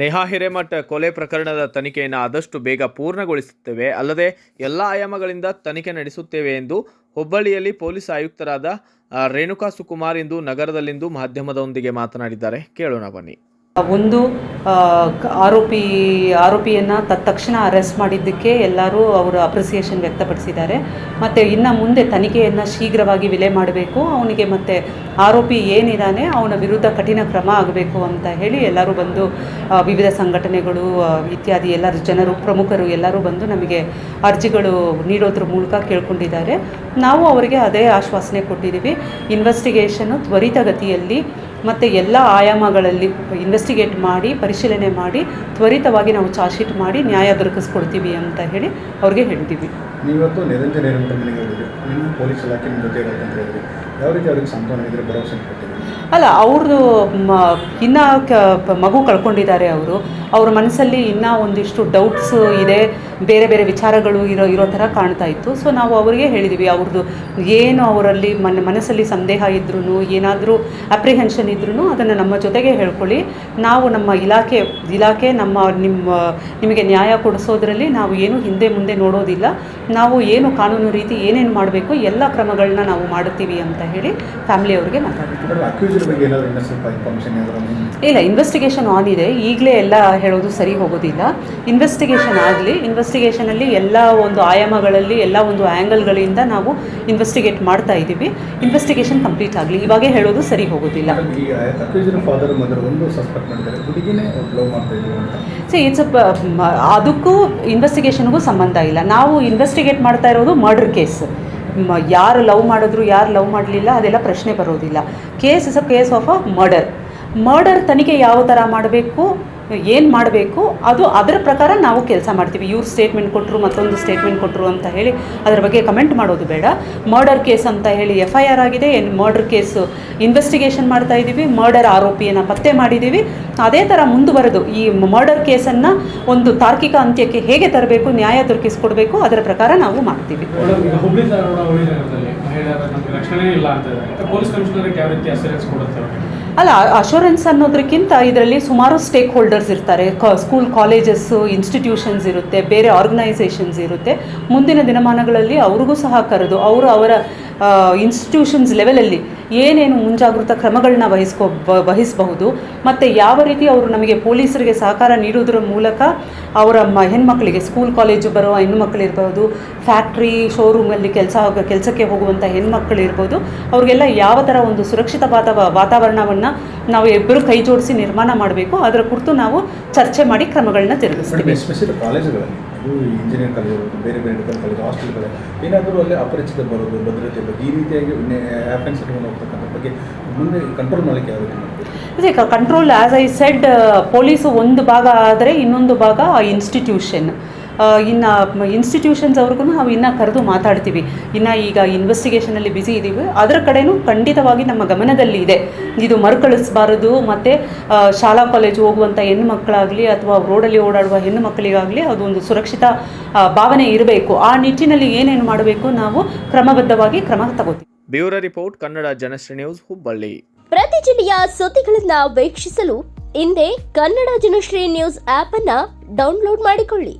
ನೇಹಾ ಹಿರೇಮಠ ಕೊಲೆ ಪ್ರಕರಣದ ತನಿಖೆಯನ್ನು ಆದಷ್ಟು ಬೇಗ ಪೂರ್ಣಗೊಳಿಸುತ್ತೇವೆ. ಅಲ್ಲದೆ ಎಲ್ಲ ಆಯಾಮಗಳಿಂದ ತನಿಖೆ ನಡೆಸುತ್ತೇವೆ ಎಂದು ಹುಬ್ಬಳ್ಳಿಯಲ್ಲಿ ಪೊಲೀಸ್ ಆಯುಕ್ತರಾದ ರೇಣುಕಾ ಸುಕುಮಾರ್ ಇಂದು ನಗರದಲ್ಲಿಂದು ಮಾಧ್ಯಮದೊಂದಿಗೆ ಮಾತನಾಡಿದ್ದಾರೆ. ಕೇಳೋಣ ಬನ್ನಿ. ಒಂದು ಆರೋಪಿ, ಆರೋಪಿಯನ್ನು ತತ್ಕ್ಷಣ ಅರೆಸ್ಟ್ ಮಾಡಿದ್ದಕ್ಕೆ ಎಲ್ಲರೂ ಅವರ ಅಪ್ರಿಸಿಯೇಷನ್ ವ್ಯಕ್ತಪಡಿಸಿದ್ದಾರೆ. ಮತ್ತು ಇನ್ನು ಮುಂದೆ ತನಿಖೆಯನ್ನು ಶೀಘ್ರವಾಗಿ ವಿಲೆ ಮಾಡಬೇಕು. ಅವನಿಗೆ ಮತ್ತೆ ಆರೋಪಿ ಏನಿದ್ದಾನೆ ಅವನ ವಿರುದ್ಧ ಕಠಿಣ ಕ್ರಮ ಆಗಬೇಕು ಅಂತ ಹೇಳಿ ಎಲ್ಲರೂ ಬಂದು ವಿವಿಧ ಸಂಘಟನೆಗಳು ಇತ್ಯಾದಿ ಎಲ್ಲರೂ ಜನರು, ಪ್ರಮುಖರು ಎಲ್ಲರೂ ಬಂದು ನಮಗೆ ಅರ್ಜಿಗಳು ನೀಡೋದ್ರ ಮೂಲಕ ಕೇಳ್ಕೊಂಡಿದ್ದಾರೆ. ನಾವು ಅವರಿಗೆ ಅದೇ ಆಶ್ವಾಸನೆ ಕೊಟ್ಟಿದ್ದೀವಿ. ಇನ್ವೆಸ್ಟಿಗೇಷನ್ನು ತ್ವರಿತಗತಿಯಲ್ಲಿ ಮತ್ತು ಎಲ್ಲ ಆಯಾಮಗಳಲ್ಲಿ ಇನ್ವೆಸ್ಟಿಗೇಟ್ ಮಾಡಿ ಪರಿಶೀಲನೆ ಮಾಡಿ, ತ್ವರಿತವಾಗಿ ನಾವು ಚಾರ್ಜ್ ಶೀಟ್ ಮಾಡಿ ನ್ಯಾಯ ದೊರಕಿಸ್ಕೊಡ್ತೀವಿ ಅಂತ ಹೇಳಿ ಅವ್ರಿಗೆ ಹೇಳ್ತೀವಿ ನೀವತ್ತು ನಿರಂಜನ ಮನೆಗೆ ಪೊಲೀಸ್ ಇಲಾಖೆ ಜೊತೆ ಯಾವ ರೀತಿ ಅವ್ರಿಗೆ ಇದ್ರೆ ಭರವಸೆ ಕೊಟ್ಟಿದ್ದೀರಿ ಅಲ್ಲ ಅವ್ರದ್ದು ಇನ್ನೂ ಮಗು ಕಳ್ಕೊಂಡಿದ್ದಾರೆ ಅವರು. ಅವ್ರ ಮನಸ್ಸಲ್ಲಿ ಇನ್ನೂ ಒಂದಿಷ್ಟು ಡೌಟ್ಸ್ ಇದೆ, ಬೇರೆ ಬೇರೆ ವಿಚಾರಗಳು ಇರೋ ಇರೋ ಥರ ಕಾಣ್ತಾ ಇತ್ತು. ಸೊ ನಾವು ಅವರಿಗೆ ಹೇಳಿದ್ದೀವಿ ಅವ್ರದ್ದು ಏನು ಅವರಲ್ಲಿ ಮನ, ಮನಸ್ಸಲ್ಲಿ ಸಂದೇಹ ಇದ್ರೂ ಏನಾದರೂ ಅಪ್ರಿಹೆನ್ಷನ್ ಇದ್ರೂ ಅದನ್ನು ನಮ್ಮ ಜೊತೆಗೆ ಹೇಳ್ಕೊಳ್ಳಿ. ನಾವು ನಮ್ಮ ಇಲಾಖೆ ಇಲಾಖೆ ನಮ್ಮ ನಿಮ್ಮ, ನಿಮಗೆ ನ್ಯಾಯ ಕೊಡಿಸೋದ್ರಲ್ಲಿ ನಾವು ಏನು ಹಿಂದೆ ಮುಂದೆ ನೋಡೋದಿಲ್ಲ. ನಾವು ಏನು ಕಾನೂನು ರೀತಿ ಏನೇನು ಮಾಡಬೇಕು, ಎಲ್ಲ ಕ್ರಮಗಳನ್ನ ನಾವು ಮಾಡುತ್ತೀವಿ ಅಂತ ಹೇಳಿ ಫ್ಯಾಮಿಲಿಯವ್ರಿಗೆ ಮಾತಾಡಿದ್ದೀವಿ ಇಲ್ಲ ಇನ್ವೆಸ್ಟಿಗೇಷನ್ ಆನ್ ಇದೆ ಈಗಲೇ ಎಲ್ಲ ಹೇಳೋದು ಸರಿ ಹೋಗೋದಿಲ್ಲ. ಇನ್ವೆಸ್ಟಿಗೇಷನ್ ಆಗಲಿ ಇನ್ವೆಸ್ಟಿಗೇಷನಲ್ಲಿ ಎಲ್ಲ ಒಂದು ಆಯಾಮಗಳಲ್ಲಿ ಎಲ್ಲ ಒಂದು ಆ್ಯಂಗಲ್ಗಳಿಂದ ನಾವು ಇನ್ವೆಸ್ಟಿಗೇಟ್ ಮಾಡ್ತಾ ಇದ್ದೀವಿ. ಇನ್ವೆಸ್ಟಿಗೇಷನ್ ಕಂಪ್ಲೀಟ್ ಆಗಲಿ. ಇವಾಗೇ ಹೇಳೋದು ಸರಿ ಹೋಗೋದಿಲ್ಲ. ಸಿ ಇಟ್ಸ್ ಅದಕ್ಕೂ ಇನ್ವೆಸ್ಟಿಗೇಷನ್ಗೂ ಸಂಬಂಧ ಇಲ್ಲ. ನಾವು ಇನ್ವೆಸ್ಟಿಗೇಟ್ ಮಾಡ್ತಾ ಇರೋದು ಮರ್ಡರ್ ಕೇಸ್ ಯಾರು ಲವ್ ಮಾಡಿದ್ರು, ಯಾರು ಲವ್ ಮಾಡಲಿಲ್ಲ, ಅದೆಲ್ಲ ಪ್ರಶ್ನೆ ಬರೋದಿಲ್ಲ. Case is a case of a murder. Murder ತನಿಖೆ ಯಾವ ಥರ ಮಾಡಬೇಕು? ಏನು ಮಾಡಬೇಕು, ಅದು ಅದರ ಪ್ರಕಾರ ನಾವು ಕೆಲಸ ಮಾಡ್ತೀವಿ. ಇವ್ರು ಸ್ಟೇಟ್ಮೆಂಟ್ ಕೊಟ್ಟರು ಮತ್ತೊಂದು ಸ್ಟೇಟ್ಮೆಂಟ್ ಕೊಟ್ಟರು ಅಂತ ಹೇಳಿ ಅದರ ಬಗ್ಗೆ ಕಮೆಂಟ್ ಮಾಡೋದು ಬೇಡ. ಮರ್ಡರ್ ಕೇಸ್ ಅಂತ ಹೇಳಿ ಎಫ್ ಐ ಆರ್ ಆಗಿದೆ. ಏನು ಮರ್ಡರ್ ಕೇಸು ಇನ್ವೆಸ್ಟಿಗೇಷನ್ ಮಾಡ್ತಾ ಇದ್ದೀವಿ ಮರ್ಡರ್ ಆರೋಪಿಯನ್ನು ಪತ್ತೆ ಮಾಡಿದ್ದೀವಿ ಅದೇ ಥರ ಮುಂದುವರೆದು ಈ ಮರ್ಡರ್ ಕೇಸನ್ನು ಒಂದು ತಾರ್ಕಿಕ ಅಂತ್ಯಕ್ಕೆ ಹೇಗೆ ತರಬೇಕು, ನ್ಯಾಯ ದೊರಕಿಸಿಕೊಡ್ಬೇಕು, ಅದರ ಪ್ರಕಾರ ನಾವು ಮಾಡ್ತೀವಿ. ಅಲ್ಲ ಅಶೂರೆನ್ಸ್ ಅನ್ನೋದಕ್ಕಿಂತ ಇದರಲ್ಲಿ ಸುಮಾರು ಸ್ಟೇಕ್ ಹೋಲ್ಡರ್ಸ್ ಇರ್ತಾರೆ. ಸ್ಕೂಲ್ ಕಾಲೇಜಸ್ಸು ಇನ್ಸ್ಟಿಟ್ಯೂಷನ್ಸ್ ಇರುತ್ತೆ, ಬೇರೆ ಆರ್ಗನೈಸೇಷನ್ಸ್ ಇರುತ್ತೆ. ಮುಂದಿನ ದಿನಮಾನಗಳಲ್ಲಿ ಅವ್ರಿಗೂ ಸಹ ಕರೆದು, ಅವರು ಅವರ ಇನ್ಸ್ಟಿಟ್ಯೂಷನ್ಸ್ ಲೆವೆಲಲ್ಲಿ ಏನೇನು ಮುಂಜಾಗೃತ ಕ್ರಮಗಳನ್ನ ವಹಿಸ್ಕೊ ವಹಿಸಬಹುದು, ಮತ್ತು ಯಾವ ರೀತಿ ಅವರು ನಮಗೆ ಪೊಲೀಸರಿಗೆ ಸಹಕಾರ ನೀಡುವುದರ ಮೂಲಕ ಅವರ ಮ, ಹೆಣ್ಮಕ್ಳಿಗೆ ಸ್ಕೂಲ್ ಕಾಲೇಜು ಬರೋ ಹೆಣ್ಮಕ್ಳಿರ್ಬೋದು ಫ್ಯಾಕ್ಟ್ರಿ ಶೋರೂಮಲ್ಲಿ ಕೆಲಸ ಕೆಲಸಕ್ಕೆ ಹೋಗುವಂಥ ಹೆಣ್ಮಕ್ಳು ಇರ್ಬೋದು ಅವ್ರಿಗೆಲ್ಲ ಯಾವ ಥರ ಒಂದು ಸುರಕ್ಷಿತ ವಾತಾವ, ವಾತಾವರಣವನ್ನು ನಾವು ಇಬ್ಬರು ಕೈ ಜೋಡಿಸಿ ನಿರ್ಮಾಣ ಮಾಡಬೇಕು. ಅದರ ಕುರಿತು ನಾವು ಚರ್ಚೆ ಮಾಡಿ ಕ್ರಮಗಳನ್ನ ತಿರುಗಿಸ್ತೀವಿ. ಜರುಗಿಸ್ತೀವಿ ಎಸ್ಪೆಷಲಿ ಕಾಲೇಜುಗಳಲ್ಲಿ ಅದು ಇಂಜಿನಿಯರಿಂಗ್ ಬೇರೆ ಬೇರೆ ಮೆಡಿಕಲ್ ಕಾಲೇಜ್ ಹಾಸ್ಟೆಲ್ಗಳು ಏನಾದರೂ ಅಲ್ಲಿ ಅಪರಿಚಿತ ಬರೋದು ಭದ್ರತೆ ಬಗ್ಗೆ ಈ ರೀತಿಯಾಗಿ ಹ್ಯಾಪನ್ಸ್ ಇಟ್ಕೊಂಡು ಹೋಗ್ತಕ್ಕಂಥ ಬಗ್ಗೆ ಮುಂದೆ ಕಂಟ್ರೋಲ್ ಮಾಡಲಿಕ್ಕೆ ಯಾವ ರೀತಿ ಅದೇ control as I said police ಒಂದು ಭಾಗ ಆದರೆ ಇನ್ನೊಂದು ಭಾಗ ಇನ್ಸ್ಟಿಟ್ಯೂಷನ್ ಇನ್ನು ಇನ್ಸ್ಟಿಟ್ಯೂಷನ್ಸ್ ಅವ್ರಿಗೂ ನಾವು ಇನ್ನೂ ಕರೆದು ಮಾತಾಡ್ತೀವಿ. ಇನ್ನು ಈಗ ಇನ್ವೆಸ್ಟಿಗೇಷನಲ್ಲಿ ಬ್ಯುಸಿ ಇದ್ದೀವಿ ಅದರ ಕಡೆನೂ ಖಂಡಿತವಾಗಿ ನಮ್ಮ ಗಮನದಲ್ಲಿ ಇದೆ. ಇದು ಮರುಕಳಿಸಬಾರದು ಮತ್ತು ಶಾಲಾ ಕಾಲೇಜು ಹೋಗುವಂಥ ಹೆಣ್ಣು ಮಕ್ಕಳಾಗಲಿ ಅಥವಾ ರೋಡಲ್ಲಿ ಓಡಾಡುವ ಹೆಣ್ಣು ಮಕ್ಕಳಿಗಾಗಲಿ ಅದು ಒಂದು ಸುರಕ್ಷಿತ ಭಾವನೆ ಇರಬೇಕು. ಆ ನಿಟ್ಟಿನಲ್ಲಿ ಏನೇನು ಮಾಡಬೇಕು ನಾವು ಕ್ರಮಬದ್ಧವಾಗಿ ಕ್ರಮ ತಗೋತೀವಿ. Bureau report Kannada Janashree news Hubballi. ಪ್ರತಿ ಜಿಲ್ಲೆಯ ಸುದ್ದಿಗಳನ್ನ ವೀಕ್ಷಿಸಲು ಹಿಂದೆ ಕನ್ನಡ ಜನಶ್ರೀ ನ್ಯೂಸ್ ಆಪ್ ಅನ್ನ ಡೌನ್ಲೋಡ್ ಮಾಡಿಕೊಳ್ಳಿ.